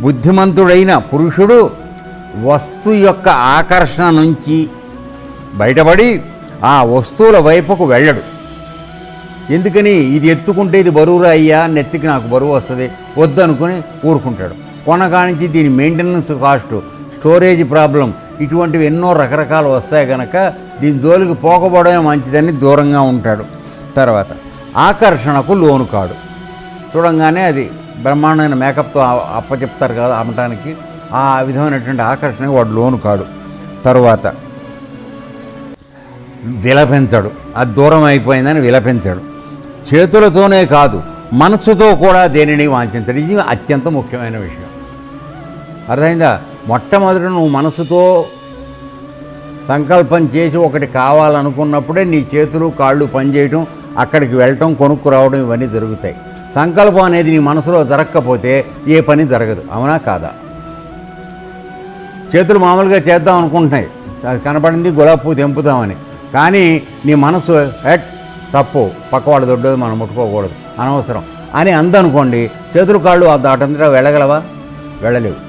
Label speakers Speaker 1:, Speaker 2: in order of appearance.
Speaker 1: బుద్ధిమంతుడైన పురుషుడు వస్తు యొక్క ఆకర్షణ నుంచి బయటపడి ఆ వస్తువుల వైపుకు వెళ్ళడు. ఎందుకని? ఇది ఎత్తుకుంటే ఇది బరువురా అయ్యా? నెత్తికి నాకు బరువు వస్తుంది. వద్దనుకుని ఊరుకుంటాడు. కొనకానించి దీని మెయింటెనెన్స్ కాస్ట్ స్టోరేజ్ ప్రాబ్లం ఇటువంటివి ఎన్నో రకరకాలు వస్తాయి కనుక దీని జోలికి పోకపోవడమే మంచిదని దూరంగా ఉంటాడు. తర్వాత ఆకర్షణకు లోను కాడు. చూడంగానే అది బ్రహ్మాండమైన మేకప్తో అప్పచెప్తారు కదా అమ్మటానికి. ఆ విధమైనటువంటి ఆకర్షణకి వాడు లోను కాడు. తరువాత విలపించడు. అది దూరం అయిపోయిందని విలపించడు. చేతులతోనే కాదు మనస్సుతో కూడా దేనిని వాంఛించడు. ఇది అత్యంత ముఖ్యమైన విషయం. అర్థమైందా? మొట్టమొదటి నువ్వు మనసుతో సంకల్పం చేసి ఒకటి కావాలనుకున్నప్పుడే నీ చేతులు కాళ్ళు పనిచేయటం అక్కడికి వెళ్ళటం కొనుక్కు రావడం ఇవన్నీ జరుగుతాయి. సంకల్పం అనేది నీ మనసులో జరగకపోతే ఏ పని జరగదు. అవునా కాదా? చేతులు మామూలుగా చేద్దాం అనుకుంటున్నాయి. అది కనపడింది గులాబీ పువ్వు తెంపుదామని. కానీ నీ మనసు హెట్ తప్పు పక్కవాళ్ళ దొడ్డది మనం ముట్టుకోకూడదు. అనవసరం. అని అందనుకోండి చేతులు కాళ్ళు దాటంతటా వెళ్ళగలవా? వెళ్ళలేవు.